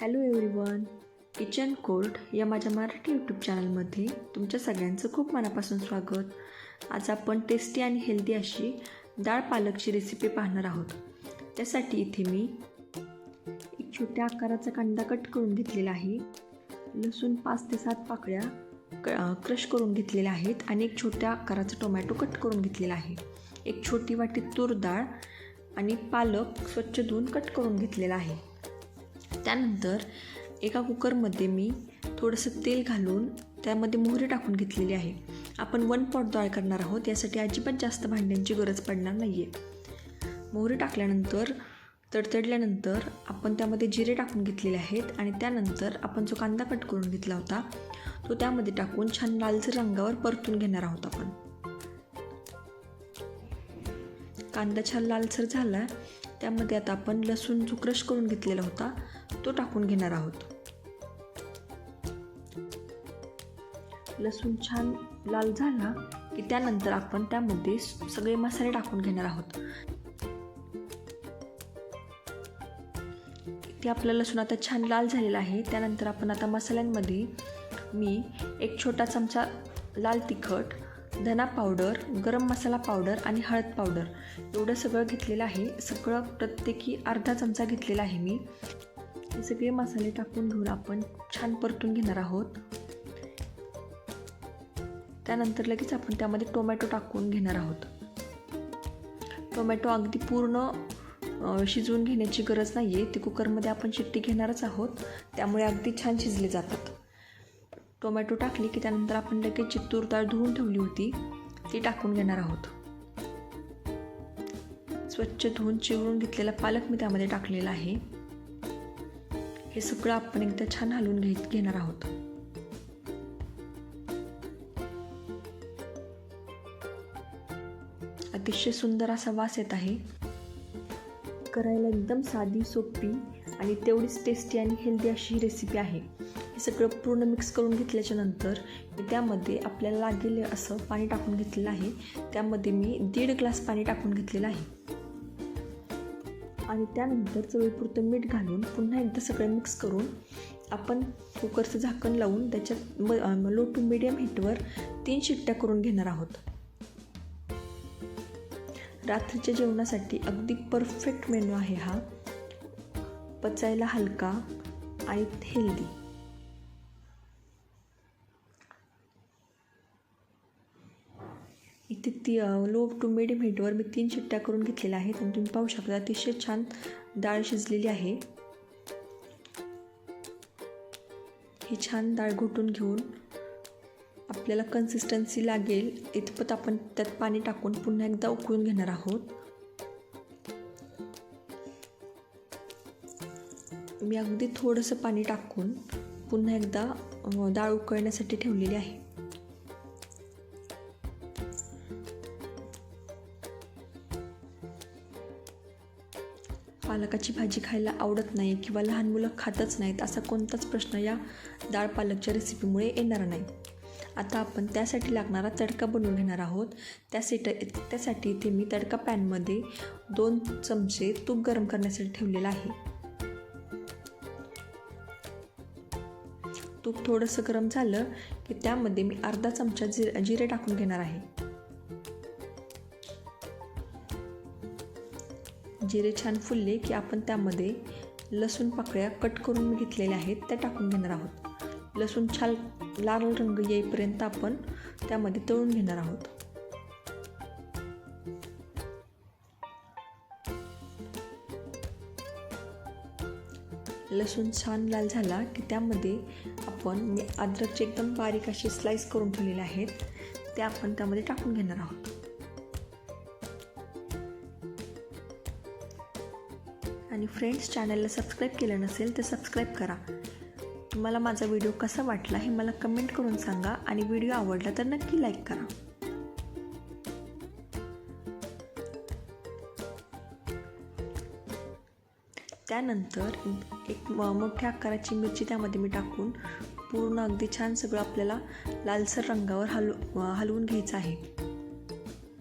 Hello everyone kitchen court या माझ्या Marathi YouTube चॅनलमध्ये तुमच्या सगळ्यांचं खूप मनापासून स्वागत. आज आपण टेस्टी आणि हेल्दी अशी डाळ पालकची रेसिपी पाहणार आहोत. त्यासाठी इथे मी एक छोट्या आकाराचा कांदा कट करून घेतलेला आहे. लसूण पाच ते सात पाकळ्या क क्रश करून घेतलेल्या आहेत आणि एक छोट्या आकाराचा टोमॅटो कट करून घेतलेला आहे. एक छोटी वाटी तूर डाळ आणि पालक स्वच्छ धुवून कट करून घेतलेला आहे. त्यानंतर एका कुकरमध्ये मी थोडंसं तेल घालून त्यामध्ये मोहरी टाकून घेतलेली आहे. आपण वन पॉट डाळ करणार आहोत यासाठी अजिबात जास्त भांड्यांची गरज पडणार नाही आहे मोहरी टाकल्यानंतर तडतडल्यानंतर आपण त्यामध्ये जिरे टाकून घेतलेले आहेत आणि त्यानंतर आपण जो कांदा कट करून घेतला होता तो त्यामध्ये टाकून छान लालसर रंगावर परतून घेणार आहोत आपण. कांदा छान लालसर झाला त्यामध्ये आता आपण लसूण जो क्रश करून घेतलेला होता. तो टाकून घेणार आहोत. लसूण छान लाल झाला की त्यानंतर आपण त्यामध्ये सगळे मसाले टाकून घेणार आहोत. ते आपलं लसूण आता छान लाल झालेलं आहे. त्यानंतर आपण आता मसाल्यांमध्ये मी एक छोटा चमचा लाल तिखट धना पावडर गरम मसाला पावडर आणि हळद पावडर एवढं सगळं घेतलेलं आहे. सगळं प्रत्येकी अर्धा चमचा घेतलेला आहे मी. हे सगळे मसाले टाकून धुवून आपण छान परतून घेणार आहोत. त्यानंतर लगेच आपण त्यामध्ये टोमॅटो टाकून घेणार आहोत. टोमॅटो अगदी पूर्ण शिजवून घेण्याची गरज नाही आहे ते कुकरमध्ये आपण शिट्टी घेणारच आहोत. त्यामुळे अगदी छान शिजले जातात. टोमॅटो टाकली की त्यानंतर आपण लगेच जी तूर डाळ धुवून ठेवली होती ती टाकून घेणार आहोत. स्वच्छ धुवून चिवळून घेतलेला पालक मी त्यामध्ये टाकलेला आहे. हे सगळं आपण एकदा छान हलवून घे घेणार आहोत. अतिशय सुंदर असा वास येत आहे. करायला एकदम साधी सोपी आणि तेवढीच टेस्टी आणि हेल्दी अशी रेसिपी आहे. हे सगळं पूर्ण मिक्स करून घेतल्याच्या नंतर त्यामध्ये आपल्याला लागेल असं पाणी टाकून घेतलेलं आहे. त्यामध्ये मी दीड ग्लास पाणी टाकून घेतलेलं आहे. आणि त्यानंतर चवीपुरतं मीठ घालून पुन्हा एकदा सगळं मिक्स करून आपण कुकरचं झाकण लावून त्याच्यात म लो टू मिडियम हीटवर तीन शिट्ट्या करून घेणार आहोत. रात्रीच्या जेवणासाठी अगदी परफेक्ट मेनू आहे हा. पचायला हलका आणि हेल्दी ती ती लो टू मिडियम हीटवर मी तीन शिट्ट्या करून घेतलेल्या आहेत आणि तुम्ही पाहू शकता अतिशय छान डाळ शिजलेली आहे. ही छान डाळ घोटून घेऊन आपल्याला कन्सिस्टन्सी लागेल. इतपत आपण त्यात पाणी टाकून पुन्हा एकदा उकळून घेणार आहोत. मी अगदी थोडंसं पाणी टाकून पुन्हा एकदा डाळ उकळण्यासाठी ठेवलेली आहे. पालकाची भाजी खायला आवडत नाही किंवा लहान मुलं खातच नाहीत असा कोणताच प्रश्न या डाळ पालकच्या रेसिपीमुळे येणार नाही. आता आपण त्यासाठी लागणारा तडका बनवून घेणार आहोत. त्यासाठी त्यासाठी इथे मी तडका पॅनमध्ये दोन चमचे तूप गरम करण्यासाठी ठेवलेलं आहे. तूप थोडंसं गरम झालं की त्यामध्ये मी अर्धा चमचा जिरे जिरे टाकून घेणार आहे. जिरे छान फुलले की आपण त्यामध्ये लसूण पाकळ्या कट करून घेतलेल्या आहेत त्या टाकून घेणार आहोत. लसूण छान लाल रंग येईपर्यंत आपण त्यामध्ये तळून घेणार आहोत. लसूण छान लाल झाला की त्यामध्ये आपण मी अद्रकचे एकदम बारीक असे स्लाईस करून ठेवलेले आहेत ते आपण त्यामध्ये टाकून घेणार आहोत. आणि फ्रेंड्स चॅनलला सबस्क्राईब केलं नसेल तर सबस्क्राईब करा. तुम्हाला माझा व्हिडिओ कसा वाटला हे मला कमेंट करून सांगा आणि व्हिडिओ आवडला तर नक्की लाईक करा. त्यानंतर एक मोठ्या आकाराची मिरची त्यामध्ये मी टाकून पूर्ण अगदी छान सगळं आपल्याला लालसर रंगावर हलव हलवून घ्यायचं आहे.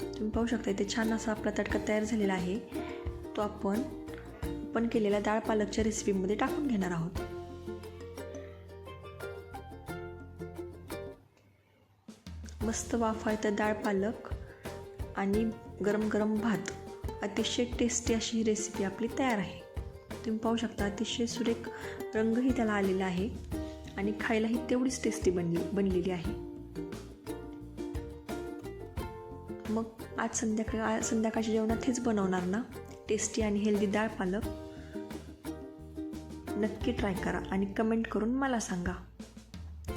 तुम्ही पाहू शकता इथे छान असा आपला तडका तयार झालेला आहे. तो आपण ओपन केलेल्या डाळ पालकच्या रेसिपीमध्ये टाकून घेणार आहोत. मस्त वाफा येतं डाळ पालक आणि गरम गरम भात. अतिशय टेस्टी अशी ही रेसिपी आपली तयार आहे. तुम्ही पाहू शकता अतिशय सुरेख रंगही त्याला आलेला आहे आणि खायलाही तेवढीच टेस्टी बनली बनलेली आहे. मग आज संध्याकाळ संध्याकाळच्या जेवणात हेच बनवणार ना? टेस्टी आणि हेल्दी डाळ पालक. नक्की ट्राय करा आणि कमेंट करून मला सांगा.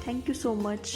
Thank you so much